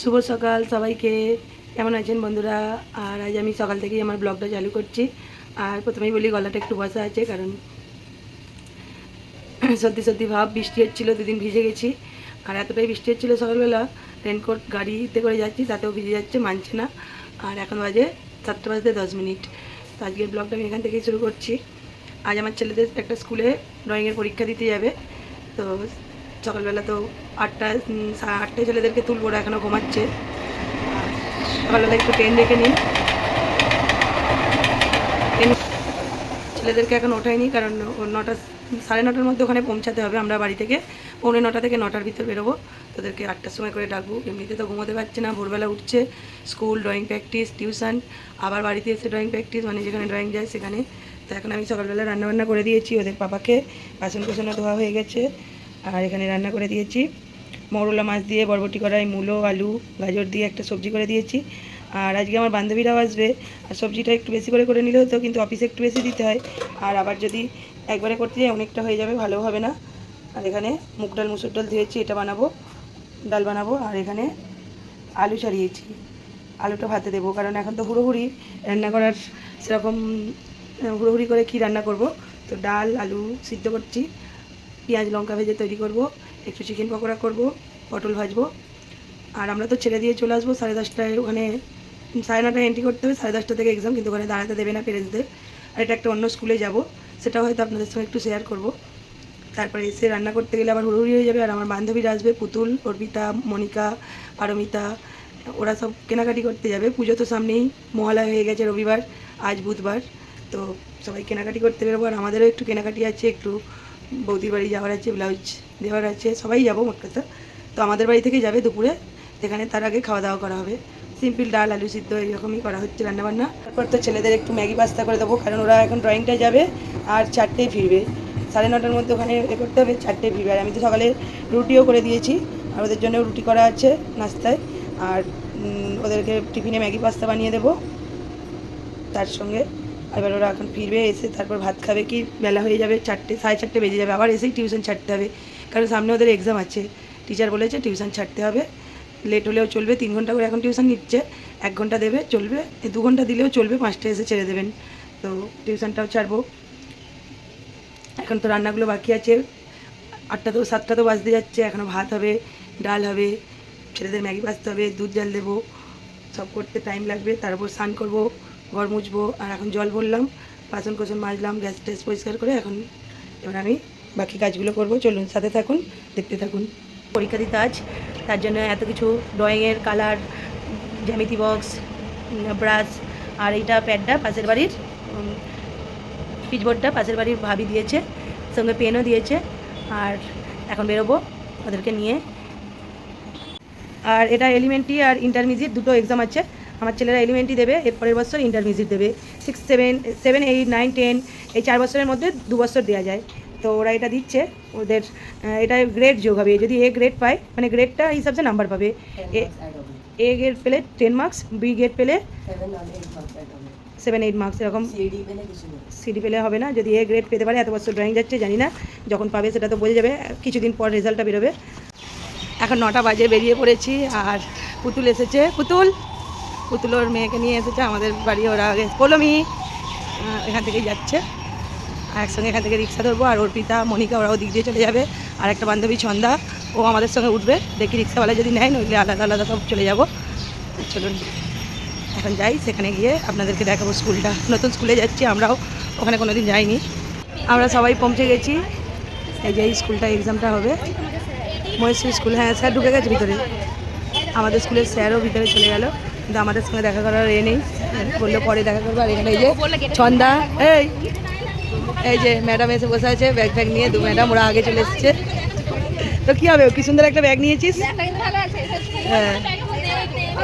শুভ সকাল সবাইকে। কেমন আছেন বন্ধুরা? আর আজ আমি সকাল থেকেই আমার ব্লগটা চালু করছি। আর প্রথমেই বলি, গলাটা একটু বসা আছে, কারণ সত্যি সত্যি ভাব, বৃষ্টি হচ্ছিল, দুদিন ভিজে গেছি। আর এতটাই বৃষ্টি হচ্ছিল সকালবেলা রেনকোট গাড়িতে করে যাচ্ছি, তাতেও ভিজে যাচ্ছে, মানছে না। আর এখন বাজে সাতটা বাজতে দশ মিনিট। তো আজকের ব্লগটা আমি এখান থেকেই শুরু করছি। আজ আমার ছেলেদের একটা স্কুলে ড্রয়িংয়ের পরীক্ষা দিতে যাবে। তো সকালবেলা তো আটটা আটটায় ছেলেদেরকে তুলবো, ওরা এখনও ঘুমাচ্ছে। সকালবেলা একটু ট্রেন নিই ট্রেন- ছেলেদেরকে এখন ওঠায়নি কারণ নটা, সাড়ে নটার মধ্যে ওখানে পৌঁছাতে হবে আমরা বাড়ি থেকে। পৌনে নটা থেকে নটার ভিতর বেরোবো। তোদেরকে আটটার সময় করে ডাকবো। এমনিতে তো ঘুমোতে পারছে না, ভোরবেলা উঠছে। স্কুল ড্রয়িং প্র্যাকটিস টিউশন আবার বাড়িতে এসে ড্রয়িং প্র্যাকটিস মানে যেখানে ড্রয়িং যায় সেখানে। তো এখন আমি সকালবেলা রান্নাবান্না করে দিয়েছি ওদের পাপাকে। বাসন কোসনও ধোয়া হয়ে গেছে। আর এখানে রান্না করে দিয়েছি। মৌরলা মাছ দিয়ে, বরবটি কড়াই, মূলো, আলু, গাজর দিয়ে একটা সবজি করে দিয়েছি। আর আজকে আমার বান্ধবীরাও আসবে। আর সবজিটা একটু বেশি করে করে নিলে হতো কিন্তু অফিসে একটু বেশি দিতে হয়। আর আবার যদি একবারে করতে যাই, অনেকটা হয়ে যাবে ভালো হবে না। আর এখানে মুগ ডাল, মুসুর ডাল ধুয়েছি, এটা বানাবো, ডাল বানাবো। আর এখানে আলু ছাড়িয়েছি। আলুটা ভাতে দেবো, কারণ এখন তো হুড়োহুড়ি রান্না করার সেরকম, হুড়োহুড়ি করে কি রান্না করব? তো ডাল, আলু সিদ্ধ করছি। পেঁয়াজ লঙ্কা ভেজে তৈরি করব, একটু চিকেন পকোড়া করব, পটল ভাজবো। আর আমরা তো ছেড়ে দিয়ে চলে আসব, সাড়ে দশটায় ওখানে, সাড়ে নটায় এন্ট্রি করতে হবে, সাড়ে দশটা থেকে এক্সাম কিন্তু ওখানে দাঁড়াতে দেবে না পেরেন্টসদের আর এটা একটা অন্য স্কুলে যাব সেটা হয়তো আপনাদের সঙ্গে একটু শেয়ার করব। তারপরে এসে রান্না করতে গেলে আবার হুড়ুহুড়ি হয়ে যাবে, আর আমার বান্ধবীরা আসবে, পুতুল, অর্পিতা, মনিকা, পারমিতা, ওরা সব কেনাকাটি করতে যাবে। পুজো তো সামনেই, মহালয়া হয়ে গেছে রবিবার, আজ বুধবার, তো সবাই কেনাকাটি করতে বেরোবো, আর আমাদেরও একটু কেনাকাটি আছে, একটু বৌদির বাড়ি যাওয়ার আছে, ব্লাউজ দেওয়ার আছে, সবাই যাব মোট কথা। তো আমাদের বাড়ি থেকে যাবে দুপুরে, সেখানে তার আগে খাওয়া দাওয়া করা হবে। সিম্পল ডাল, আলু সিদ্ধ এরকমই করা হচ্ছে রান্নাবান্না। তারপর তো ছেলেদের একটু ম্যাগি পাস্তা করে দেবো, কারণ ওরা এখন ড্রয়িংটায় যাবে আর চারটেই ফিরবে। সাড়ে নটার মধ্যে ওখানে এ করতে হবে চারটেই ফিরবে। আর আমি তো সকালে রুটিও করে দিয়েছি, আর ওদের জন্য রুটি করা আছে নাস্তায়। আর ওদেরকে টিফিনে ম্যাগি পাস্তা বানিয়ে দেবো, তার সঙ্গে। এবার ওরা এখন ফিরবে এসে তারপর ভাত খাবে কি বেলা হয়ে যাবে চারটে, সাড়ে চারটে বেজে যাবে। আবার এসেই টিউশন ছাড়তে হবে। কারণ সামনে ওদের এক্সাম আছে। টিচার বলেছে টিউশন ছাড়তে হবে। লেট হলেও চলবে, তিন ঘণ্টা করে এখন টিউশন নিচ্ছে। এক ঘণ্টা দেবে, চলবে। দু ঘণ্টা দিলেও চলবে, পাঁচটা এসে ছেড়ে দেবেন। তো টিউশনটাও ছাড়বো। এখন তো রান্নাগুলো বাকি আছে। আটটা তো, সাতটা তো বাজতে যাচ্ছে। এখনও ভাত হবে, ডাল হবে, ছেলেদের ম্যাগি বাজতে হবে, দুধ জাল দেবো। সব করতে টাইম লাগবে। তারপর স্নান করব। ঘর মুছবো, আর এখন জল ভরলাম, বাসন কোসন মাজলাম, গ্যাস ট্যাস পরিষ্কার করে এখন এবার আমি বাকি কাজগুলো করব। চলুন, সাথে থাকুন, দেখতে থাকুন। পরীক্ষা দিতে আজ, তার জন্য এত কিছু ড্রয়িংয়ের কালার জ্যামিতি বক্স ব্রাশ আর এইটা প্যাডটা পাশের বাড়ির পিচবোর্ডটা পাশের বাড়ির ভাবি দিয়েছে, সঙ্গে পেনও দিয়েছে, আর এখন বেরোবো ওদেরকে নিয়ে। আর এটা এলিমেন্টারি আর ইন্টারমিডিয়েট দুটো এক্সাম আছে। আমার ছেলেরা এলিমেন্টারি দেবে এর পরের বছর ইন্টারমিডিয়েট দেবে। Six seven seven eight nine ten এই চার বছরের মধ্যে দু বছর দেওয়া যায়। তো ওরা এটা দিচ্ছে ওদের এটা গ্রেড যোগ হবে। যদি এ গ্রেড পায় মানে গ্রেডটা হিসাবে নাম্বার পাবে। এ এ গ্রেড পেলে টেন মার্কস বি গ্রেড পেলে সেভেন এইট মার্কস এরকম সিডি পেলে হবে না। যদি এ গ্রেড পেতে পারে এত বছর ড্রয়িং যাচ্ছে জানি না। যখন পাবে সেটা তো বোঝা যাবে। কিছুদিন পর রেজাল্টটা বেরোবে। এখন নটা বাজে বেরিয়ে পড়েছি আর পুতুল এসেছে। পুতুল! পুতুল ওর মেয়েকে নিয়ে এসেছে আমাদের বাড়ি ওরা আগে আহ, এখান থেকেই যাচ্ছে। একসঙ্গে এখান থেকে রিক্সা ধরবো আর অর্পিতা মনিকা ওরাও দিক দিয়ে চলে যাবে। আর একটা বান্ধবী ছন্দা ও আমাদের সঙ্গে উঠবে। দেখি রিক্সাওয়ালা যদি নেয় নইলে আলাদা আলাদা সব চলে যাব। চলুন এখন যাই সেখানে গিয়ে আপনাদেরকে দেখাবো স্কুলটা। নতুন স্কুলে যাচ্ছি আমরাও ওখানে কোনো দিন যাইনি। আমরা সবাই পৌঁছে গেছি। এই যে স্কুলটা এক্সামটা হবে। মহেশ্বরী স্কুল হ্যাঁ স্যার ঢুকে গেছে ভিতরে। আমাদের স্কুলের স্যারও ভিতরে চলে গেল। কিন্তু আমাদের সঙ্গে দেখা করার এ নেই। বলল পরে দেখা করব। আর এখানে এই যে ছন্দা এই এই যে ম্যাডাম এসে বসে আছে ব্যাগ ফ্যাগ নিয়ে দু ম্যাডাম ওরা আগে চলে এসেছে। তো কী হবে কি সুন্দর একটা ব্যাগ নিয়েছিস? হ্যাঁ।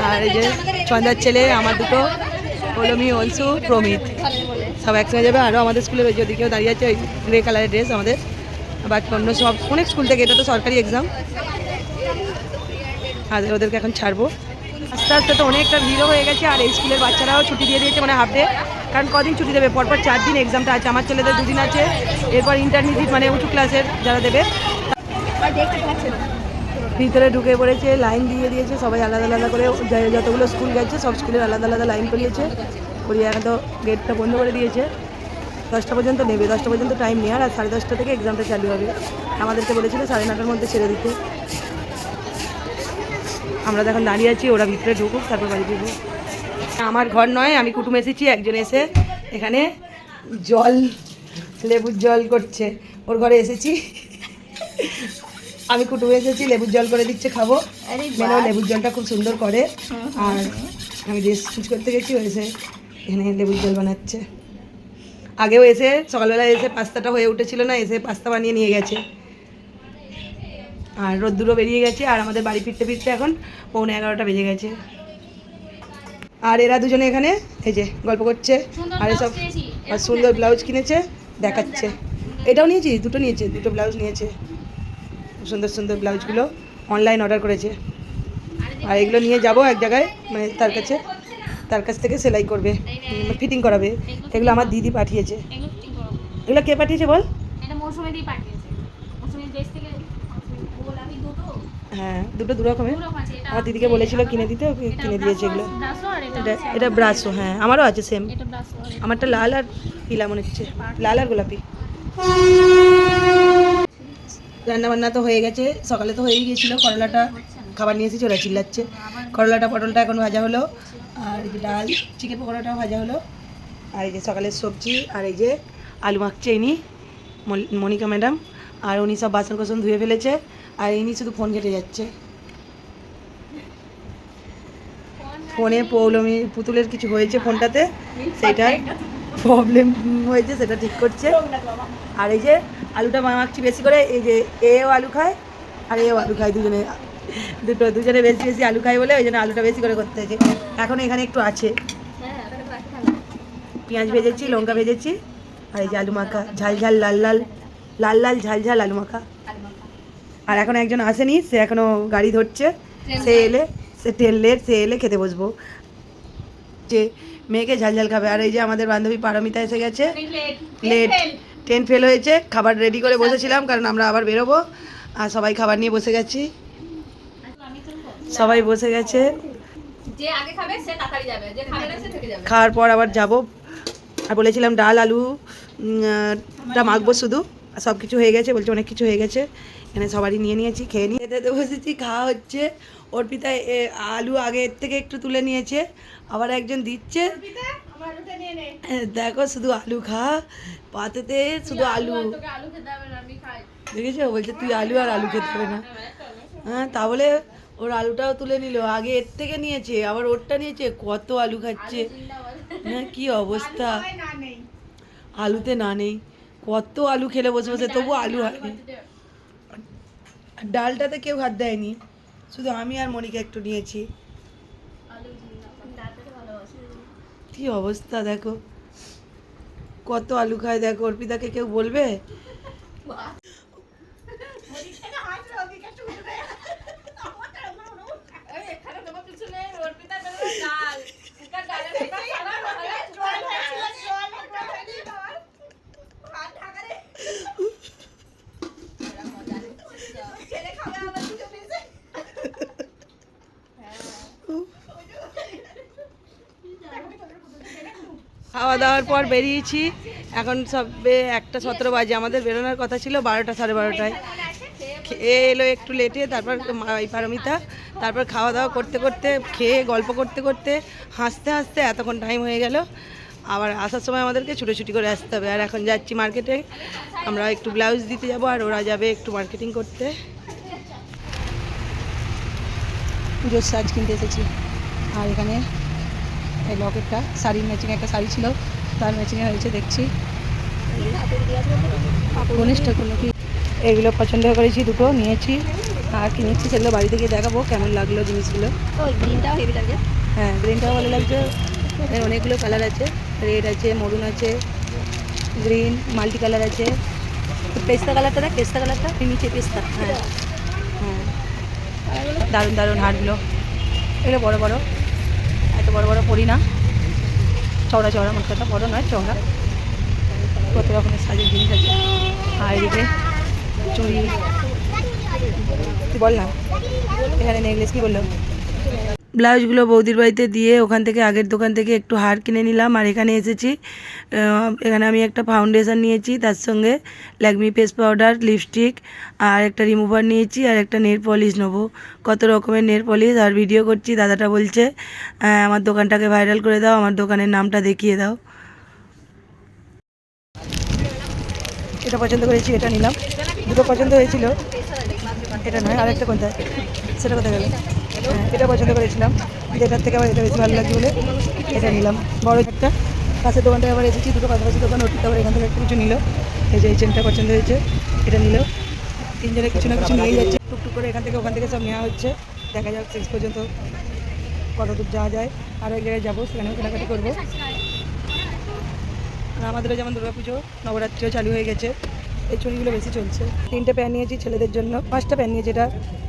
আর এই যে ছন্দার ছেলে আমার দুটো পলমি অংশু প্রমিত। সব একসঙ্গে যাবে। আরও আমাদের স্কুলে যদি কেউ দাঁড়িয়ে আছে ওই গ্রে কালারের ড্রেস আমাদের। বাকি অন্য সব অনেক স্কুল থেকে এটা তো সরকারি এক্সাম আর ওদেরকে এখন ছাড়বো। আস্তে আস্তে তো অনেকটা ভিড়ও হয়ে গেছে, আর স্কুলের বাচ্চারাও ছুটি দিয়ে দিয়েছে মানে হাফ ডে কারণ কদিন ছুটি দেবে? পরপর চার দিন এক্সামটা আছে, আমার ছেলেদের দুদিন আছে। এরপর ইন্টারমিডিয়েট মানে উঁচু ক্লাসের যারা দেবে। ভিতরে ঢুকে পড়েছে লাইন দিয়ে দিয়েছে, সবাই আলাদা আলাদা করে যতগুলো স্কুল গেছে, সব স্কুলের আলাদা আলাদা লাইন করিয়েছে। করিয়ে এখন তো গেটটা বন্ধ করে দিয়েছে। দশটা পর্যন্ত নেবে, দশটা পর্যন্ত টাইম নেই, আর সাড়ে দশটা থেকে এক্সামটা চালু হবে। আমাদেরকে বলেছিল সাড়ে নটার মধ্যে ছেড়ে দিতে। আমরা এখন দাঁড়িয়ে আছি ওরা ভিতরে ঢুকুক তারপর বাড়ি ফিরবো। আমার ঘর নয় আমি কুটুম এসেছি একজন এসে এখানে জল লেবুর জল করছে। ওর ঘরে এসেছি। আমি কুটুম এসেছি লেবুর জল করে দিচ্ছে খাব। মেয়েরাও লেবুর জলটা খুব সুন্দর করে। আর আমি ড্রেস চেঞ্জ করতে গেছি ও এসে এখানে লেবুর জল বানাচ্ছে। আগেও এসে সকালবেলা এসে পাস্তাটা হয়ে উঠেছিল না এসে পাস্তা বানিয়ে নিয়ে গেছে। আর রোদ্দুরও বেরিয়ে গেছে আর আমাদের বাড়ি ফিরতে ফিরতে এখন পৌনে এগারোটা বেজে গেছে। আর এরা দুজনে এখানে এই যে গল্প করছে আর এসব আর সুন্দর ব্লাউজ কিনেছে দেখাচ্ছে। এটাও নিয়েছি দুটো নিয়েছে দুটো ব্লাউজ নিয়েছে। সুন্দর সুন্দর ব্লাউজগুলো অনলাইন অর্ডার করেছে। আর এগুলো নিয়ে যাব এক জায়গায় মানে তার কাছে তার কাছ থেকে সেলাই করবে ফিটিং করাবে। এগুলো আমার দিদি পাঠিয়েছে। এগুলো কে পাঠিয়েছে বল? এটা মৌসুমে পাঠিয়েছে মৌসুমের দেশ থেকে গোলাপি দুটো হ্যাঁ দুটো দু রকমের আমার দিদিকে বলেছিল কিনে দিতে কিনে দিয়েছে এগুলো। এটা এটা ব্রাশও হ্যাঁ আমারও আছে সেম আমারটা লাল আর পিলা মনে হচ্ছে। লাল আর গোলাপি। রান্না বান্না তো হয়ে গেছে সকালে তো হয়েই গিয়েছিল করলাটা খাবার নিয়ে এসেছি ওরা চিল্লাচ্ছে। করলাটা পটলটা এখন ভাজা হলো আর এই যে ডাল চিকেন পকোড়াটাও ভাজা হলো। আর এই যে সকালের সবজি আর এই যে আলু মাখছে ইনি মনিকা ম্যাডাম আর উনি সব বাসন কোসন ধুয়ে ফেলেছে। আর ইনি শুধু ফোন কেটে যাচ্ছে। ফোনে পৌলমি পুতুলের কিছু হয়েছে ফোনটাতে সেটাই প্রবলেম হয়েছে, সেটা ঠিক করছে। আর এই যে আলুটা মাখছি বেশি করে, এই যে এও আলু খায়, আর এও আলু খায় দুজনে। দুটো, দুজনে বেশি বেশি আলু খায় বলে, ওই জন্য আলুটা বেশি করে করতে হয়েছে। এখন এখানে একটু আছে। পেঁয়াজ ভেজেছি, লঙ্কা ভেজেছি, আর এই যে আলু মাখা, ঝাল ঝাল, লাল লাল লাল লাল, ঝাল ঝাল আলু মাখা। আর এখন একজন আসেনি সে এখনও গাড়ি ধরছে। সে এলে সে ট্রেন লেট সে এলে খেতে বসবো। যে মেয়েকে ঝাল ঝাল খাবে। আর এই যে আমাদের বান্ধবী পারমিতা এসে গেছে। লেট ট্রেন ফেল হয়েছে। খাবার রেডি করে বসেছিলাম কারণ আমরা আবার বেরোবো। আর সবাই খাবার নিয়ে বসে গেছি। সবাই বসে গেছে। খাওয়ার পর আবার যাব। আর বলেছিলাম ডাল আলু টা মাখবো শুধু। সব কিছু হয়ে গেছে বলছে অনেক কিছু হয়ে গেছে। এখানে সবারই নিয়ে নিয়েছি খেয়ে নিয়ে খেতে বসেছি খাওয়া হচ্ছে। অর্পিতা আলু আগে এর থেকে একটু তুলে নিয়েছে আবার একজন দিচ্ছে। দেখো শুধু আলু খা পাতেতে শুধু আলু দেখেছ? বলছে তুই আলু আর আলু খেতে হবে না। হ্যাঁ তাহলে ওর আলুটাও তুলে নিল আগে এর থেকে নিয়েছে আবার ওরটা নিয়েছে কত আলু খাচ্ছে। হ্যাঁ কি অবস্থা। আলুতে না নেই কত আলু খেলে বসে বসে তবু আলু হয়নি ডালটাতে কেউ হাত দেয়নি। শুধু আমি আর মনিকা একটু নিয়েছি। কি অবস্থা দেখো। কত আলু খায় দেখো, অর্পিতাকে কেউ বলবে এখানে তোমার কিছু নেই অর্পিতা দেবে ডাল এটা ডালের একটা সালাদ হবে খাওয়া দাওয়ার পর বেরিয়েছি। এখন সবে একটা সতেরো বাজে, আমাদের বেরোনোর কথা ছিল বারোটা, সাড়ে বারোটায়। খেয়ে এলো একটু লেটে তারপর এই পারমিতা, তারপর খাওয়া দাওয়া করতে করতে, খেয়ে গল্প করতে করতে, হাসতে হাসতে এতক্ষণ টাইম হয়ে গেল। আবার আসার সময় আমাদেরকে ছুটোছুটি করে আসতে হবে। আর এখন যাচ্ছি মার্কেটে আমরা একটু ব্লাউজ দিতে যাব, আর ওরা যাবে একটু মার্কেটিং করতে। পুজোর সাজ কিনতে এসেছি। আর এখানে এই লকেটটা। শাড়ির ম্যাচিং একটা শাড়ি ছিল তার ম্যাচিংয়ে হয়েছে দেখছি। গণেশ ঠাকুর নাকি এগুলো পছন্দ করেছি দুটো নিয়েছি। আর কিনেছি সেগুলো বাড়ি থেকে দেখাবো কেমন লাগল জিনিসগুলো। গ্রিনটাও হেভি লাগে হ্যাঁ গ্রিনটাও ভালো লাগছে। অনেকগুলো কালার আছে। রেড আছে মরুন আছে গ্রিন মাল্টি কালার আছে পেস্তা কালারটা দেখ পেস্তা কালারটা নিচে পেস্তা হ্যাঁ। হ্যাঁ। দারুণ দারুণ হারগুলো। এগুলো বড় বড়। বড় বড় পড়ি না। চওড়া চওড়া কথা বড় নয়, চওড়া। কত রকমের সাজের জিনিস আছে। আর এদিকে চুড়ি। বললাম? এখানে নেকলেস কি বলল? ব্লাউজগুলো বৌদির বাড়িতে দিয়ে ওখান থেকে আগের দোকান থেকে একটু হার কিনে নিলাম। আর এখানে এসেছি এখানে আমি একটা ফাউন্ডেশন নিয়েছি তার সঙ্গে ল্যাকমি ফেস পাউডার লিপস্টিক আর একটা রিমুভার নিয়েছি আর একটা নেল পলিশ নেব। কত রকমের নেল পলিশ আর ভিডিও করছি দাদাটা বলছে আহ, আমার দোকানটাকে ভাইরাল করে দাও আমার দোকানের নামটা দেখিয়ে দাও। এটা পছন্দ করেছি এটা নিলাম। দুটো পছন্দ হয়েছিল এটা নয় আরেকটা কোনটা? সেটা কোথায় গেল? হ্যাঁ এটা পছন্দ করেছিলাম। যেটার থেকে আমার এটা বেশি ভালো লাগছে বলে এটা নিলাম। বড় একটা। পাশের দোকানটায় আবার এসেছি, দুটো পাশাপাশি দোকান ওটি আবার এখান থেকে একটা কিছু নিল। এই যে এই চেনটা পছন্দ হয়েছে, এটা নিল। তিনজনে কিছু না কিছু নিয়েই যাচ্ছে। টুকটুক করে এখান থেকে ওখান থেকে সব নেওয়া হচ্ছে। দেখা যাক শেষ পর্যন্ত কত দূর যাওয়া যায়। আরও এক জায়গায় যাব, সেখানেও কেনাকাটি করব। আমাদেরও যেমন দুর্গাপুজো, নবরাত্রিও চালু হয়ে গেছে। এই চুড়িগুলো বেশি চলছে। তিনটে প্যান নিয়েছি ছেলেদের জন্য। পাঁচটা প্যান নিয়েছি এটা।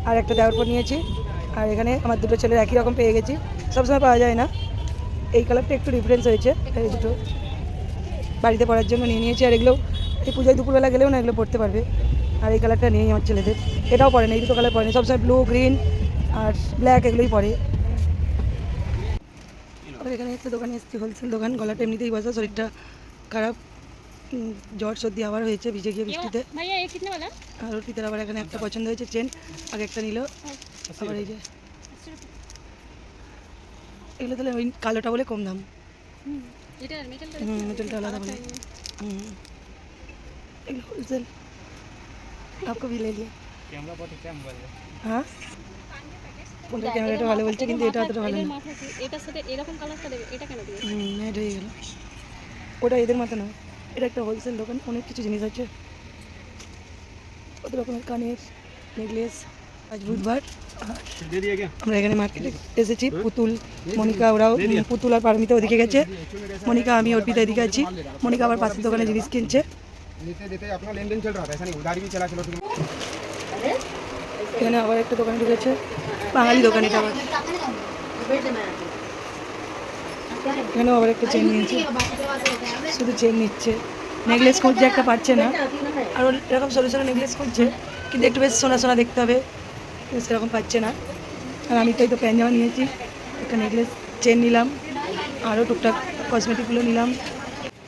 আর একটা দেওয়ার পর নিয়েছি। আর এখানে আমার দুটো ছেলের একই রকম পেয়ে গেছি। সবসময় পাওয়া যায় না। এই কালারটা একটু ডিফারেন্স হয়েছে। এই দুটো বাড়িতে পড়ার জন্য নিয়ে নিয়েছি। আর এগুলো এই পুজোয় দুপুরবেলা গেলেও না এগুলো পড়তে পারবে। আর এই কালারটা নিয়েই আমার ছেলেদের। এটাও পরে না এই দুটো কালার পরে না। সবসময় ব্লু গ্রিন আর ব্ল্যাক এগুলোই পরে আর এখানে একটা দোকানে এসেছি হোলসেল দোকান। গলাটা এমনিতেই বসা শরীরটা খারাপ। জ্বর সর্দি আবার হয়েছে ভিজে গিয়ে বৃষ্টিতে। আর অর্পিতার আবার এখানে একটা পছন্দ হয়েছে চেন। আগে একটা নিল। আবার এই যে এগুলো তাহলে ওই কালোটা বলে কম দাম এটা মেটাল হুম মেটেলটা আলাদা বলে হুম এগুলো হোলসেল आपको भी ले लिया হ্যাঁ ফোনটার ক্যামেরাটা ভালো বলছে কিন্তু এটা অতটা ভালো না মাথা এটার সাথে এরকম কালারটা দেবে এটা কেন দিবে হুম নেট হয়ে গেল ওটা এদের মতো নয় এটা একটা হোলসেল দোকান অনেক কিছু জিনিস আছে কত রকমের কানের নেকলেস আজ বুধবার আর আমরা এখানে মার্কেটে এসেছি পুতুল মনিকা ওরাও পুতুল আর পারমিতে ওদিকে গেছে। মনিকা আমি অর্পিতা এদিকে আছি। মনিকা আবার পাশের দোকানে জিনিস কিনছে। এখানে আবার একটা দোকানে ঢুকেছে বাঙালি দোকানে আবার। এখানে আবার একটা চেন নিয়েছে। শুধু চেন নিচ্ছে। নেকলেস খুঁজছে একটা পারছে না। আর এরকম সরু সরু নেকলেস খুঁজছে। কিন্তু একটু বেশ সোনা সোনা দেখতে হবে। সেরকম পাচ্ছে না। আর আমি তাই তো প্যান জামা নিয়েছি, একটা নেকলেস চেন নিলাম, আরও টুকটাক কসমেটিকগুলো নিলাম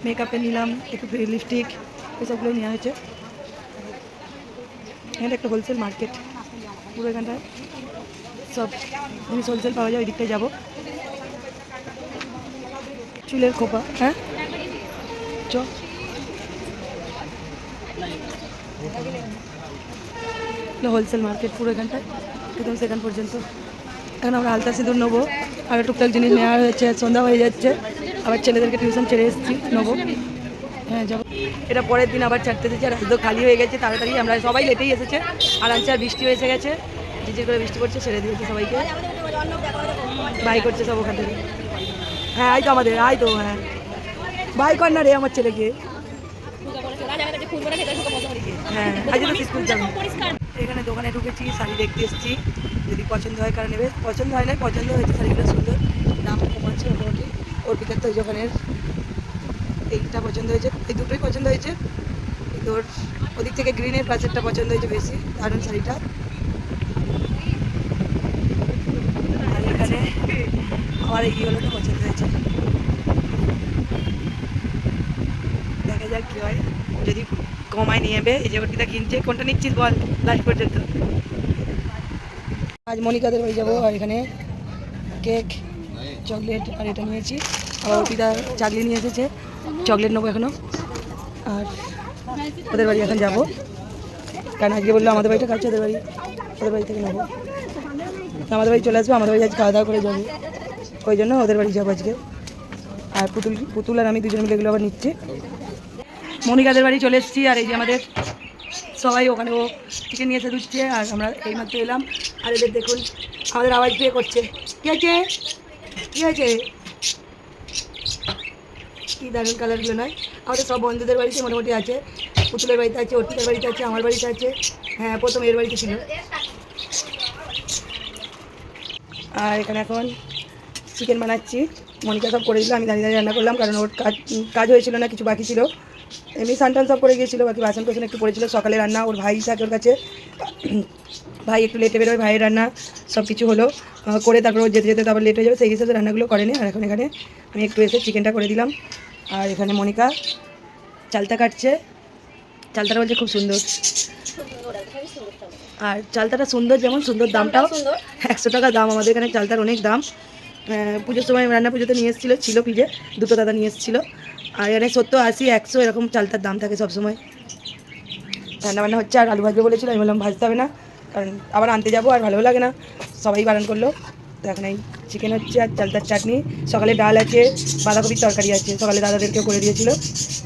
মেকআপে নিলাম, একটু লিপস্টিক এসবগুলো নেওয়া হয়েছে। এখানে একটা হোলসেল মার্কেট পুরো এখানটায় সব জিনিস হোলসেল পাওয়া যায় ওই দিকটায় যাব। চুলের খোপা হ্যাঁ? চ। হোলসেল মার্কেট পুরো এখানটায় একদম সেখান পর্যন্ত। এখন আমরা আলতা সিঁদুর নেব। আর টুকটাক জিনিস নেওয়া হয়েছে সন্ধ্যা হয়ে যাচ্ছে। আবার ছেলেদেরকে টিউশন ছেড়ে এসেছি নেব। হ্যাঁ যাব। এটা পরের দিন আবার চারটে থেকে রাস্তা খালি হয়ে গেছে তাড়াতাড়ি আমরা সবাই লেটেই এসেছে। আর আনছে আর বৃষ্টি এসে গেছে। যে যে করে বৃষ্টি পড়ছে ছেড়ে দিয়েছে সবাইকে। বাই করছে সব ওখান থেকে। হ্যাঁ আই তো আমাদের আই তো হ্যাঁ। বাই কর না রে আমার ছেলেকে। হ্যাঁ আজকে তো স্কুল যাব। এখানে দোকানে ঢুকেছি, শাড়ি দেখতে এসেছি। যদি পছন্দ হয় কারণ নেবে? পছন্দ হয় না পছন্দ হয়েছে শাড়িগুলো সুন্দর। দাম কম আছে মোটামুটি। অর্পিতার তো দোকানের এইটা পছন্দ হয়েছে। এই দুটোই পছন্দ হয়েছে। তোর ওদিক থেকে গ্রিনের পাশেরটা পছন্দ হয়েছে বেশি, দারুণ শাড়িটা। আর এখানে আমার এই ইয়েলোটা পছন্দ হয়েছে। দেখা যাক কী হয়। যদি কমায় নিয়ে যাবে এই অর্পিতা কিনছে, কোনটা নিচ্ছিস বল, লাস্ট পর্যন্ত। আজ মনিকাদের বাড়ি যাব, আর এখানে কেক, চকলেট, আর এটা নিয়েছি। আবার অর্পিতা চাকলি নিয়ে এসেছে, চকলেট নেব এখনও আর ওদের বাড়ি এখন যাব। কারণ আজকে বলল আমাদের বাড়িটা কাছে ওদের বাড়ি ওদের বাড়ি থেকে নেব। আমাদের বাড়ি চলে আসবে, আমাদের বাড়ি আজ খাওয়া দাওয়া করে যাবে। ওই জন্য ওদের বাড়ি যাব আজকে। আর পুতুল পুতুল আর আমি দুজন মিলে এগুলো আবার নিচ্ছি। মনিকাদের বাড়ি চলে এসেছি, আর এই যে আমাদের সবাই ওখানে ও চিকেন নিয়ে এসে দুচ্ছে, আর আমরা এইমাত্র এলাম। আর এদের দেখুন, আমাদের আওয়াজ দিয়ে করছে। কী আছে কী আছে কী দারুণ কালারগুলো নয়? আমাদের সব বন্ধুদের বাড়িতে মোটামুটি আছে, পুতুলের বাড়িতে আছে, অর্পিতার বাড়িতে আছে, আমার বাড়িতে আছে। হ্যাঁ প্রথম এর বাড়িতে ছিল। আর এখানে এখন চিকেন বানাচ্ছি। মনিকা সব করে দিল, আমি দাঁড়িয়ে দাঁড়িয়ে রান্না করলাম, কারণ ওর কাজ কাজ হয়েছিল না, কিছু বাকি ছিল। এমনি সানটান সব করে গিয়েছিল বাকি বাসন কোসন একটু পড়েছিল সকালে রান্না ওর ভাই থাকে ওর কাছে। ভাই একটু লেটে বেরোয় ভাইয়ের রান্না সব কিছু হলো। করে তারপর ও যেতে যেতে তারপর লেট হয়ে যাবে সেই হিসাবে রান্নাগুলো করেনি। আর এখন এখানে আমি একটু এসে চিকেনটা করে দিলাম। আর এখানে মনিকা চালতা কাটছে। চালতাটা বলছে খুব সুন্দর। আর চালতাটা সুন্দর যেমন সুন্দর দামটাও একশো টাকা দাম। আমাদের এখানে চালতার অনেক দাম। পুজোর সময় রান্না পুজোতে নিয়ে এসেছিল ছিল ফ্রিজে দুটো দাদা নিয়ে এসেছিল। আর এখানে সত্তর আশি, একশো এরকম চালতার দাম থাকে সবসময়। রান্না বান্না হচ্ছে আর আলু ভাজবে বলেছিল, আমি বললাম ভাজতে হবে না, কারণ আবার আনতে যাব আর ভালো লাগে না। সবাই বারণ করল। তো এখন এই চিকেন হচ্ছে আর চালতার চাটনি। সকালে ডাল আছে, বাঁধাকপির তরকারি আছে, সকালে দাদাদেরকেও করে দিয়েছিল।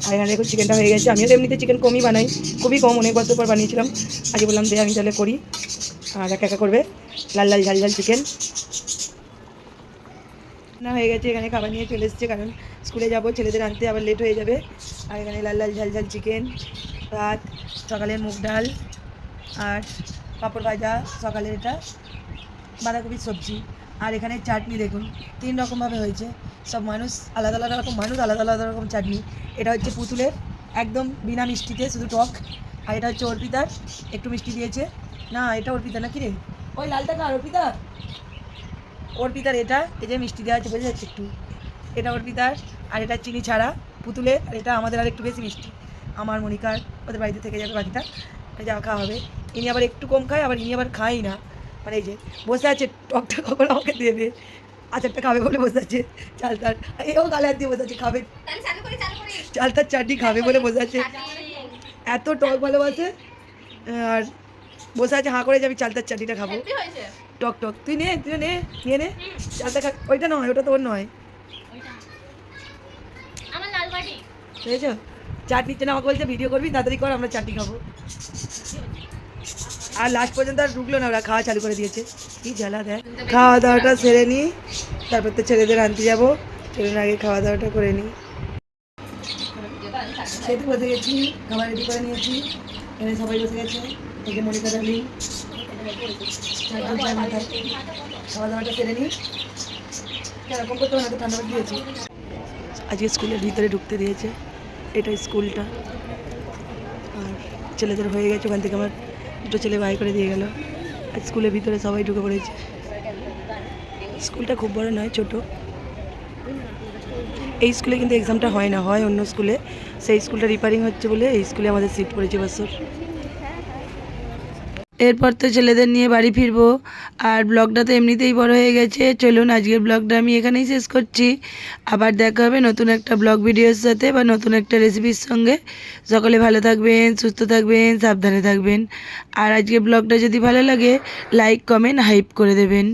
আর এখানে দেখুন চিকেনটা হয়ে গেছে। আমিও তো এমনিতে চিকেন কমই বানাই, খুবই কম, অনেক বছর পর বানিয়েছিলাম। আজকে বললাম দে, আমি তাহলে করি। আর একা একা করবে, লাল লাল ঝাল ঝাল চিকেন না হয়ে গেছে, এখানে খাবার নিয়ে চলে এসেছে, কারণ স্কুলে যাব, ছেলেদের আনতে আবার লেট হয়ে যাবে। আর এখানে লাল লাল ঝাল ঝাল চিকেন ভাত, সকালের মুগ ডাল, আর পাঁপড় ভাজা সকালের এটা বাঁধাকপির সবজি। আর এখানে চাটনি দেখুন, তিন রকমভাবে হয়েছে। সব মানুষ আলাদা আলাদা রকম মানুষ, আলাদা আলাদা রকম চাটনি। এটা হচ্ছে পুতুলের, একদম বিনা মিষ্টিতে, শুধু টক। আর এটা হচ্ছে অর্পিতার, একটু মিষ্টি দিয়েছে। না, এটা অর্পিতা না রে? ওই লালটা কার, অর্পিতা? অর্পিতার এটা, এই যে মিষ্টি দেওয়া আছে, বোঝা যাচ্ছে একটু। এটা অর্পিতার, আর এটা চিনি ছাড়া পুতুলের, আর এটা আমাদের আর একটু বেশি মিষ্টি। আমার মনিকার, ওদের বাড়িতে থেকে যাবে বাকিটা যা খাওয়া হবে। ইনি আবার একটু কম খায়, আবার ইনি আবার খাই না। মানে এই যে, বসে আছে টকটা কখন আমাকে দেবে আচারটা খাবে বলে বসে আছে চালতার এও গালে হাত দিয়ে বসে আছে, খাবে। চালতার চাটনি খাবে বলে বসে আছে। এত টক ভালোবাসে, আর বসে আছে, হাঁ করে যে আমি চালতার চাটনিটা খাব। টক টক। তুই নে তুই নে নিয়ে নে। চালটা খা ওইটা নয় ওটা তোর নয়। বুঝেছ? চাটনির জন্য আমাকে বলছে ভিডিও করবি তাড়াতাড়ি কর আমরা চাটনি খাব। আর লাস্ট পর্যন্ত আর ঢুকলো না ওরা খাওয়া চালু করে দিয়েছে। কি জ্বালা দেয় খাওয়া দাওয়াটা সেরে নিই তারপর তো ছেলেদের আনতে যাব। ছেলের আগে খাওয়া দাওয়াটা করে নিই খেতে বসে গেছি খাবার রেডি করে নিয়েছি। এখানে সবাই বসে গেছে থেকে মনিকা ডালি আজকে স্কুলের ভিতরে ঢুকতে দিয়েছে। এটা স্কুলটা। আর ছেলেদের হয়ে গেছে, ওখান থেকে আমার দুটো ছেলে বাই করে দিয়ে গেল। আজ স্কুলের ভিতরে সবাই ঢুকে পড়েছে। স্কুলটা খুব বড় নয়, ছোট। এই স্কুলে কিন্তু এক্সামটা হয় না, হয় অন্য স্কুলে। সেই স্কুলটা রিপেয়ারিং হচ্ছে বলে এই স্কুলে আমাদের সিট পড়েছে বছর। এরপর তো ছেলেদের নিয়ে বাড়ি ফিরবো। আর ব্লগটা তো এমনিতেই বড় হয়ে গেছে। চলুন, আজকের ব্লগটা আমি এখানেই শেষ করছি। আবার দেখা হবে নতুন একটা ব্লগ ভিডিওর সাথে বা নতুন একটা রেসিপির সঙ্গে। সকলে ভালো থাকবেন, সুস্থ থাকবেন, সাবধানে থাকবেন। আর আজকের ব্লগটা যদি ভালো লাগে লাইক কমেন্ট হাইপ করে দেবেন।